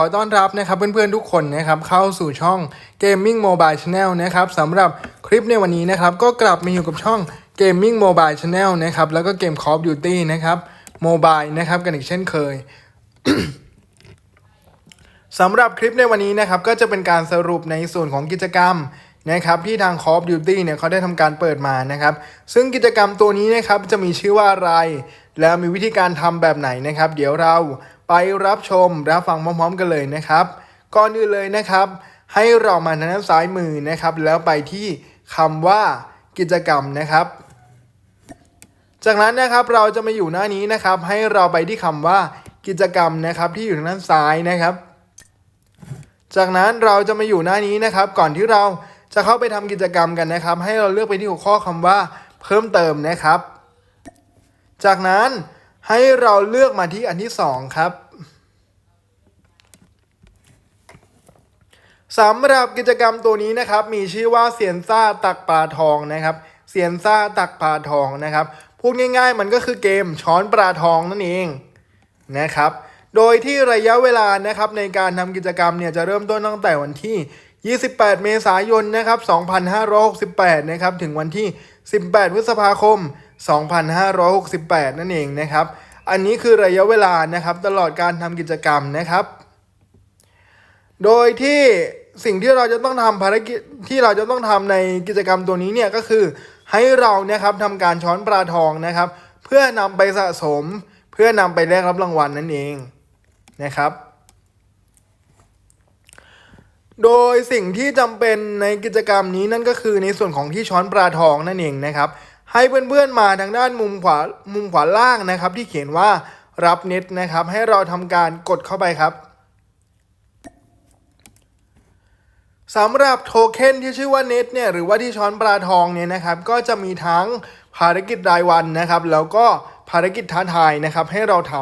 ขอต้อนรับนะครับเพื่อนๆทุกคนนะครับเข้าสู่ช่อง Gaming Mobile Channel นะครับสำหรับคลิปในวันนี้นะครับก็กลับมาอยู่กับช่อง Gaming Mobile Channel นะครับแล้วก็เกม Call of Duty นะครับโมบายนะครับกันอีกเช่นเคยสำหรับคลิปในวันนี้นะครับก็จะเป็นการสรุปในส่วนของกิจกรรมนะครับที่ทาง Call of Duty เนี่ยเขาได้ทำการเปิดมานะครับ ซึ่งกิจกรรมตัวนี้นะครับจะมีชื่อว่าอะไร แล้วมีวิธีการทำแบบไหนนะครับ เดี๋ยวเรา ไปรับชมรับฟังพร้อมๆกันเลยนะครับ ก่อนอื่นเลยนะครับ ให้เรามาทางด้านซ้ายมือนะครับ แล้วไปที่คำว่ากิจกรรมนะครับ จากนั้นนะครับเราจะมาอยู่หน้านี้นะครับ ให้เราไปที่คำว่ากิจกรรมนะครับที่อยู่ทางด้านซ้ายนะครับ จากนั้นเราจะมาอยู่หน้านี้นะครับ ก่อนที่เราจะเข้าไปทำกิจกรรมกันนะครับ ให้เราเลือกไปที่หัวข้อคำว่าเพิ่มเติมนะครับ จากนั้น ให้เราเลือกมาที่อันที่สองครับสำหรับกิจกรรมตัวนี้นะครับ มีชื่อว่าเซียนซ่าตักปลาทองนะครับเซียนซ่าตักปลาทองนะครับพูดง่าย ๆ มันก็คือเกมช้อนปลาทองนั่นเองนะครับ โดยที่ระยะเวลานะครับในการทำกิจกรรมเนี่ยจะเริ่มต้นตั้งแต่วันที่ 28 เมษายนนะครับ 2568 นะครับ ถึงวันที่ 18 พฤษภาคม 2568 นั่นเองนะครับ อันนี้คือระยะเวลานะครับตลอดการทำกิจกรรมนะครับ โดยที่สิ่งที่เราจะต้องทำภารกิจที่เราจะต้องทำในกิจกรรมตัวนี้เนี่ยก็คือให้เรานะครับทำการช้อนปลาทองนะครับ เพื่อนำไปสะสม เพื่อนำไปแลกรับรางวัลนั่นเองนะครับ โดยสิ่งที่จำเป็นในกิจกรรมนี้นั่นก็คือในส่วนของที่ช้อนปลาทองนั่นเองนะครับ ให้เพื่อนๆมาทางด้านมุมขวามุมขวาล่างนะครับ ที่เขียนว่ารับเน็ตนะครับ ให้เราทำการกดเข้าไปครับสำหรับโทเค็นที่ชื่อว่าเน็ตเนี่ยหรือว่าที่ช้อนปลาทองเนี่ยนะครับ ก็จะมีทั้งภารกิจรายวันนะครับ แล้วก็ภารกิจท้าทายนะครับ ให้เราท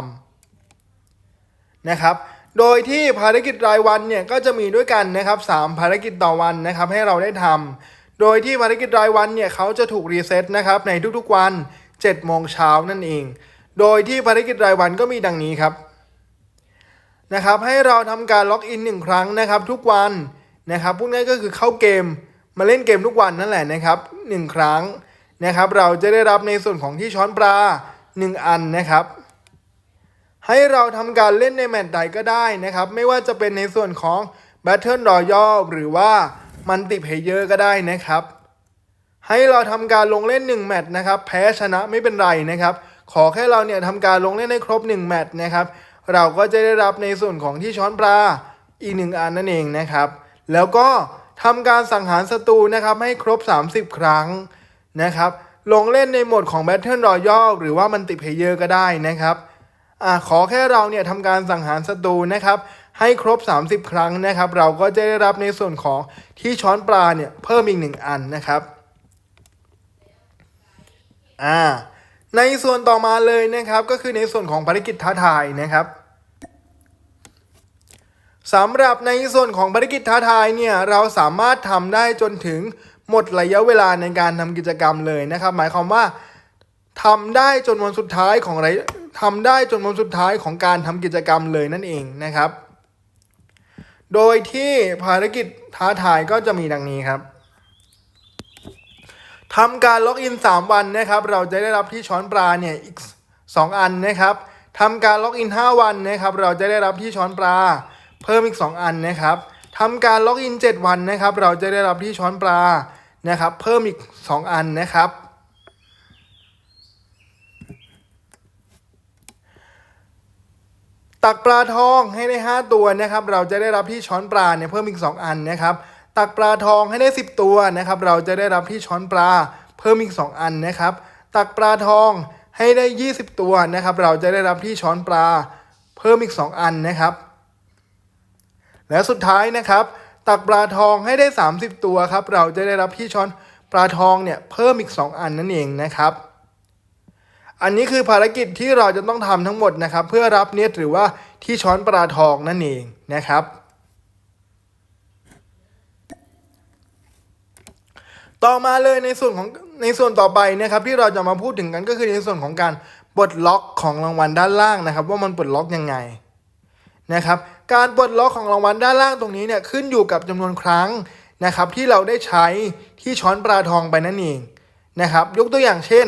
ำนะครับ โดยที่ภารกิจรายวันเนี่ยก็จะมีด้วยกันนะครับ 3 ภารกิจต่อวันนะครับ ให้เราได้ทำ โดยที่ภารกิจรายวันเนี่ยเขาจะถูกรีเซ็ตนะครับในทุกๆวัน7โมงเช้านั่นเอง โดยที่ภารกิจรายวันก็มีดังนี้ครับนะครับให้เราทำการล็อกอินหนึ่งครั้งนะครับทุกวันนะครับพูดง่ายก็คือเข้าเกมมาเล่นเกมทุกวันนั่นแหละนะครับหนึ่งครั้งนะครับเราจะได้รับในส่วนของที่ช้อนปลา 1 อันนะครับ ให้เราทำการเล่นในแมตช์ใดก็ได้นะครับ ไม่ว่าจะเป็นในส่วนของ Battle Royale หรือว่า มันติเพเยอร์ก็ได้นะครับ ให้เราทำการลงเล่น 1 แมตช์นะครับ แพ้ชนะไม่เป็นไรนะครับ ขอแค่เราเนี่ยทำการลงเล่นให้ครบ 1 แมตช์นะครับ เราก็จะได้รับในส่วนของที่ช้อนปลาอีกหนึ่งอันนั่นเองนะครับ แล้วก็ทำการสังหารศัตรูนะครับให้ครบ 30 ครั้งนะครับ ลงเล่นในโหมดของ Battle Royale หรือว่ามันติเพเยอร์ก็ได้นะครับอ่าขอแค่เราเนี่ยทำการสังหารศัตรูนะครับ ให้ครบ 30 ครั้งนะครับ เราก็จะได้รับในส่วนของที่ช้อนปลาเนี่ยเพิ่มอีกหนึ่งอันนะครับอ่าในส่วนต่อมาเลยนะครับก็คือในส่วนของภารกิจท้าทายนะครับสำหรับในส่วนของภารกิจท้าทายเนี่ยเราสามารถทำได้จนถึงหมดระยะเวลาในการทำกิจกรรมเลยนะครับ หมายความว่าทำได้จนวันสุดท้ายของระยะทำได้จนวันสุดท้ายของการทำกิจกรรมเลยนั่นเองนะครับ โดยที่ภารกิจท้าทายก็จะมีดังนี้ครับทำการล็อกอิน 3 วันนะครับ เราจะได้รับที่ช้อนปลาเนี่ยอีก 2 อันนะครับทำการล็อกอิน 5 วันนะครับ เราจะได้รับที่ช้อนปลาเพิ่มอีก 2 อันนะครับทำการล็อกอิน 7 วันนะครับ เราจะได้รับที่ช้อนปลานะครับ เพิ่มอีก 2 อันนะครับ ตักปลาทองให้ได้ 5 ตัวนะครับ เราจะได้รับที่ช้อนปลาเนี่ยเพิ่มอีก 2 อันนะครับ ตักปลาทองให้ได้ 10 ตัวนะครับ เราจะได้รับที่ช้อนปลาเพิ่มอีก 2 อันนะครับ ตักปลาทองให้ได้ 20 ตัวนะครับ เราจะได้รับที่ช้อนปลาเพิ่มอีก 2 อันนะครับ และสุดท้ายนะครับ ตักปลาทองให้ได้ 30 ตัวครับ เราจะได้รับที่ช้อนปลาทองเนี่ยเพิ่มอีก 2 อันนั่นเองนะครับ อันนี้คือภารกิจที่เราจะต้องทำทั้งหมดนะครับ เพื่อรับเน็ตหรือว่าที่ช้อนปลาทองนั่นเองนะครับ ต่อมาเลยในส่วนของในส่วนต่อไปนะครับ ที่เราจะมาพูดถึงกันก็คือในส่วนของการปลดล็อกของรางวัลด้านล่างนะครับ ว่ามันปลดล็อกยังไงนะครับการปลดล็อกของรางวัลด้านล่างตรงนี้เนี่ยขึ้นอยู่กับจำนวนครั้งนะครับ ที่เราได้ใช้ที่ช้อนปลาทองไปนั่นเองนะครับ ยกตัวอย่างเช่น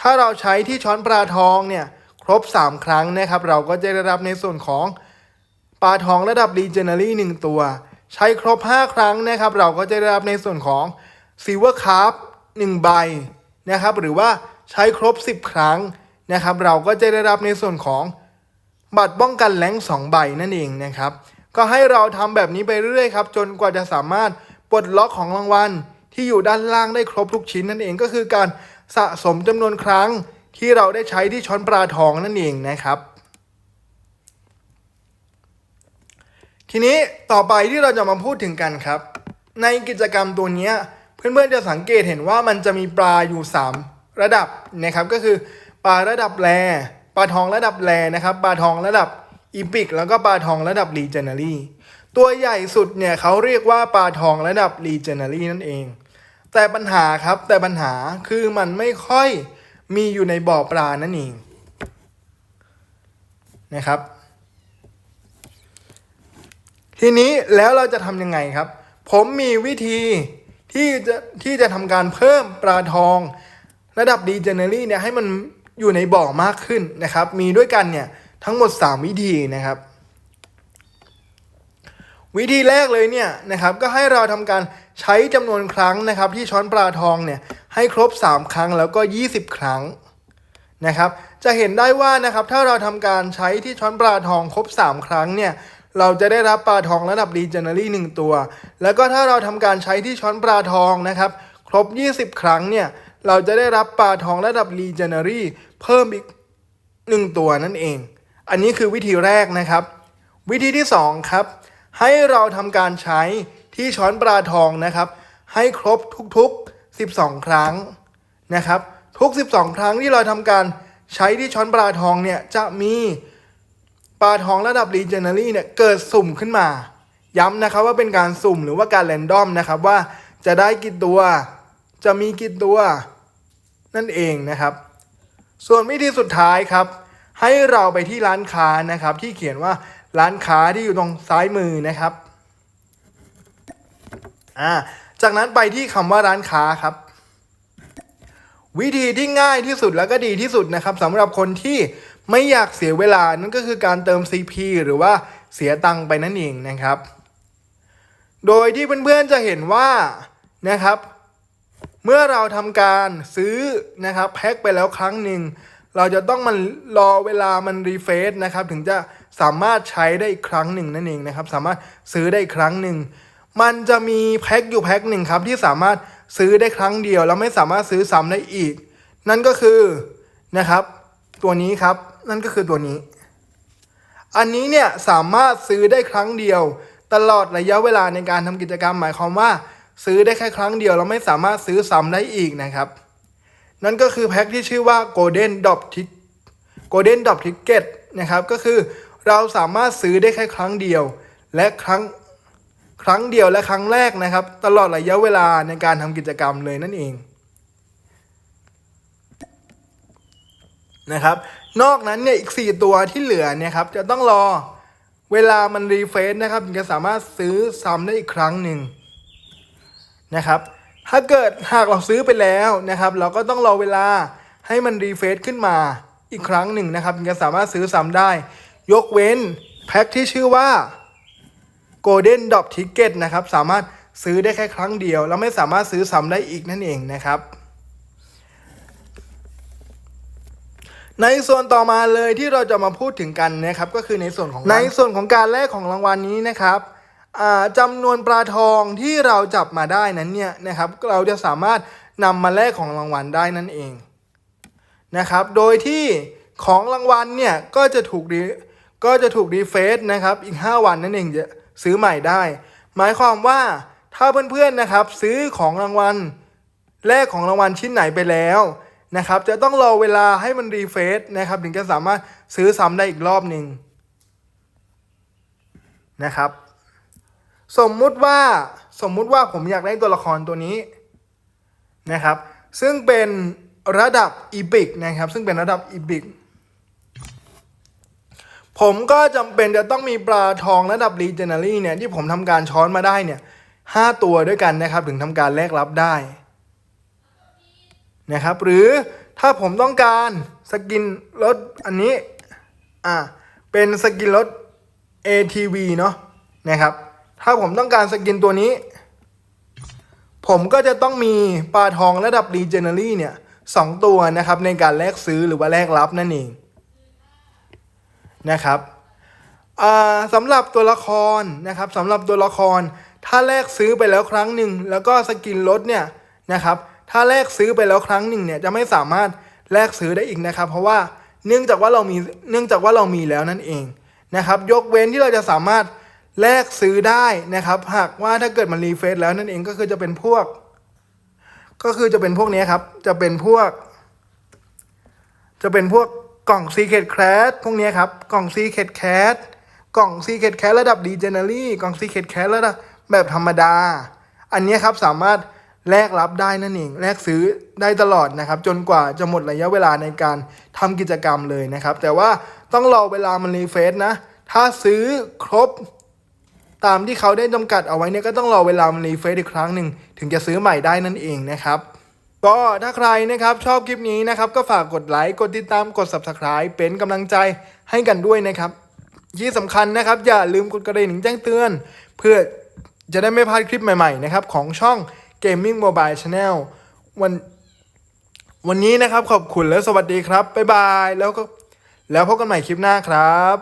ถ้าเราใช้ที่ช้อนปลาทองเนี่ยครบ 3 ครั้งนะครับ เราก็จะได้รับในส่วนของปลาทองระดับ Legendary 1 ตัว ใช้ครบ 5 ครั้งนะครับ เราก็จะได้รับในส่วนของ Silver Carp 1 ใบนะครับ หรือว่าใช้ครบ 10 ครั้งนะครับ เราก็จะได้รับในส่วนของบัตรป้องกันแรงสองใบนั่นเองนะครับ ก็ให้เราทำแบบนี้ไปเรื่อยๆครับ จนกว่าจะสามารถปลดล็อกของรางวัลที่อยู่ด้านล่างได้ครบทุกชิ้นนั่นเองก็คือการ สะสมจำนวนครั้งที่เราได้ใช้ที่ช้อนปลาทองนั่นเองนะครับ ทีนี้ต่อไปที่เราจะมาพูดถึงกันครับ ในกิจกรรมตัวนี้เพื่อนๆจะสังเกตเห็นว่ามันจะมีปลาอยู่ 3 ระดับนะครับ ก็คือปลาระดับแรปลาทองระดับแรนะครับปลาทองระดับอีพิกแล้วก็ปลาทองระดับรีเจนเนอรี่ตัวใหญ่สุดเนี่ยเขาเรียกว่าปลาทองระดับรีเจนเนอรี่นั่นเอง แต่ปัญหาครับแต่ปัญหาคือมันไม่ค่อยมีอยู่ในบ่อปลานั่นเองนะครับ ทีนี้แล้วเราจะทำยังไงครับ ผมมีวิธีที่จะที่จะทำการเพิ่มปลาทอง ระดับดีเจเนอรี่เนี่ยให้มันอยู่ในบ่อมากขึ้นนะครับ มีด้วยกันเนี่ยทั้งหมด 3 วิธีนะครับ วิธีแรกเลยเนี่ยนะครับ ก็ให้เราทำการ ใช้จำนวนครั้งนะครับที่ช้อนปลาทองเนี่ยให้ครบ 3 ครั้งแล้วก็ 20 ครั้งนะครับจะเห็นได้ว่านะครับถ้าเราทำการใช้ที่ช้อนปลาทองครบ 3 ครั้งเนี่ยเราจะได้รับปลาทองระดับดีเจเนอรี่1ตัว แล้วก็ถ้าเราทำการใช้ที่ช้อนปลาทองนะครับครบ 20 ครั้งเนี่ยเราจะได้รับปลาทองระดับรีเจเนอรี่เพิ่มอีก 1 ตัวนั่นเอง อันนี้คือวิธีแรกนะครับ วิธีที่ 2 ครับ ให้เราทำการใช้ ที่ช้อนปลาทองนะครับ ให้ครบทุกๆ 12 ครั้งนะครับ ทุก 12 ครั้งที่เราทำการใช้ที่ช้อนปลาทองเนี่ยจะมีปลาทองระดับรีเจเนอรี่เนี่ยเกิดสุ่มขึ้นมา ย้ำนะครับว่าเป็นการสุ่มหรือว่าการแรนดอมนะครับว่าจะได้กี่ตัว จะมีกี่ตัว นั่นเองนะครับ ส่วนวิธีสุดท้ายครับ ให้เราไปที่ร้านค้านะครับ ที่เขียนว่าร้านค้าที่อยู่ตรงซ้ายมือนะครับ อ่าจากนั้นไปที่คำว่าร้านค้าครับ วิธีที่ง่ายที่สุดแล้วก็ดีที่สุดนะครับสำหรับคนที่ไม่อยากเสียเวลานั่นก็คือการเติม CP หรือว่าเสียตังค์ไปนั่นเองนะครับ โดยที่เพื่อนๆจะเห็นว่านะครับ เมื่อเราทำการซื้อนะครับแพ็คไปแล้วครั้งหนึ่งเราจะต้องมันรอเวลามันรีเฟซนะครับ ถึงจะสามารถใช้ได้อีกครั้งหนึ่งนั่นเองนะครับ สามารถซื้อได้อีกครั้งหนึ่ง มันจะมีแพ็คอยู่แพ็คหนึ่งครับที่สามารถซื้อได้ครั้งเดียว แล้วไม่สามารถซื้อซ้ำได้อีก นั่นก็คือนะครับ ตัวนี้ครับนั่นก็คือตัวนี้ อันนี้เนี่ยสามารถซื้อได้ครั้งเดียว ตลอดระยะเวลาในการทำกิจกรรมหมายความว่า ซื้อได้แค่ครั้งเดียวเราไม่สามารถซื้อซ้ำได้อีกนะครับ นั่นก็คือแพ็คที่ชื่อว่า Golden Drop Tick Golden Drop Ticket นะครับก็คือเราสามารถซื้อได้แค่ครั้งเดียว และครั้ง ครั้งเดียวและครั้งแรกนะครับ ตลอดระยะเวลาในการทำกิจกรรมเลยนั่นเองนะครับ นอกนั้นเนี่ยอีก 4 ตัวที่เหลือเนี่ยครับจะต้องรอเวลามันรีเฟรชนะครับถึงจะสามารถซื้อซ้ำได้อีกครั้งหนึ่งนะครับ ถ้าเกิดหากเราซื้อไปแล้วนะครับ เราก็ต้องรอเวลาให้มันรีเฟรชขึ้นมาอีกครั้งหนึ่งนะครับถึงจะสามารถซื้อซ้ำได้ ยกเว้นแพ็คที่ชื่อว่า Golden Drop Ticket นะครับ สามารถซื้อได้แค่ครั้งเดียว แล้วไม่สามารถซื้อซ้ำได้อีกนั่นเองนะครับในส่วนต่อมาเลยที่เราจะมาพูดถึงกันนะครับก็คือในส่วนของในส่วนของการแลกของรางวัลนี้นะครับอ่าจำนวนปลาทองที่เราจับมาได้นั้นเนี่ยนะครับเราจะสามารถนำมาแลกของรางวัลได้นั่นเองนะครับโดยที่ของรางวัลเนี่ยก็จะถูกรีก็จะถูกรีเฟซนะครับอีก 5 วันนั่นเองจะ ซื้อใหม่ได้ หมายความว่าถ้าเพื่อนๆนะครับ ซื้อของรางวัลแลกของรางวัลชิ้นไหนไปแล้วนะครับจะต้องรอเวลาให้มันรีเฟซนะครับถึงจะสามารถซื้อซ้ำได้อีกรอบหนึ่งนะครับ สมมุติว่าสมมุติว่าผมอยากได้ตัวละครตัวนี้นะครับ ซึ่งเป็นระดับอีพิกนะครับ ซึ่งเป็นระดับอีพิก ผมก็จำเป็นจะต้องมีปลาทองระดับ Legendary เนี่ยที่ผมทำการช้อนมาได้เนี่ยห้าตัวด้วยกันนะครับ ถึงทำการแลกรับได้นะครับ หรือถ้าผมต้องการสกินรถอันนี้อ่าเป็นสกินรถ ATV เนาะนะครับ ถ้าผมต้องการสกินตัวนี้ ผมก็จะต้องมีปลาทองระดับ Legendary เนี่ยสองตัวนะครับในการแลกซื้อหรือว่าแลกรับนั่นเอง นะครับสำหรับตัวละครนะครับสำหรับตัวละคร ถ้าแลกซื้อไปแล้วครั้งหนึ่งแล้วก็สกินรถเนี่ยนะครับถ้าแลกซื้อไปแล้วครั้งหนึ่งเนี่ยจะไม่สามารถแลกซื้อได้อีกนะครับ เพราะว่าเนื่องจากว่าเรามีเนื่องจากว่าเรามีแล้วนั่นเองนะครับยกเว้นที่เราจะสามารถแลกซื้อได้นะครับหากว่าถ้าเกิดมันรีเฟซแล้วนั่นเองก็คือจะเป็นพวก ก็คือจะเป็นพวกนี้ครับจะเป็นพวก จะเป็นพวก กล่อง Secret c r a s พวกนี้ครับ กล่อง Secret c a s กล่อง Secret c a s ระดับ Legendary กล่อง Secret c a s ระดับแบบธรรมดา อันนี้ครับสามารถแลกรับได้นั่นเอง แลกซื้อได้ตลอดนะครับ จนกว่าจะหมดระยะเวลาในการทำกิจกรรมเลยนะครับ แต่ว่าต้องรอเวลามันรีเฟซนะ ถ้าซื้อครบ ตามที่เขาได้จำกัดเอาไว้เนี่ยก็ต้องรอเวลามันรีเฟซอีกครั้งหนึ่งถึงจะซื้อใหม่ได้นั่นเองนะครับ ก็ถ้าใครนะครับชอบคลิปนี้นะครับ ก็ฝากกดไลค์กดติดตามกด subscribe เป็นกำลังใจให้กันด้วยนะครับ ที่สำคัญนะครับ อย่าลืมกดกระดิ่งแจ้งเตือน เพื่อจะได้ไม่พลาดคลิปใหม่ๆนะครับของช่อง Gaming Mobile Channel วันวันนี้นะครับขอบคุณและสวัสดีครับ บ๊ายบาย แล้วก็แล้วพบกันใหม่คลิปหน้าครับ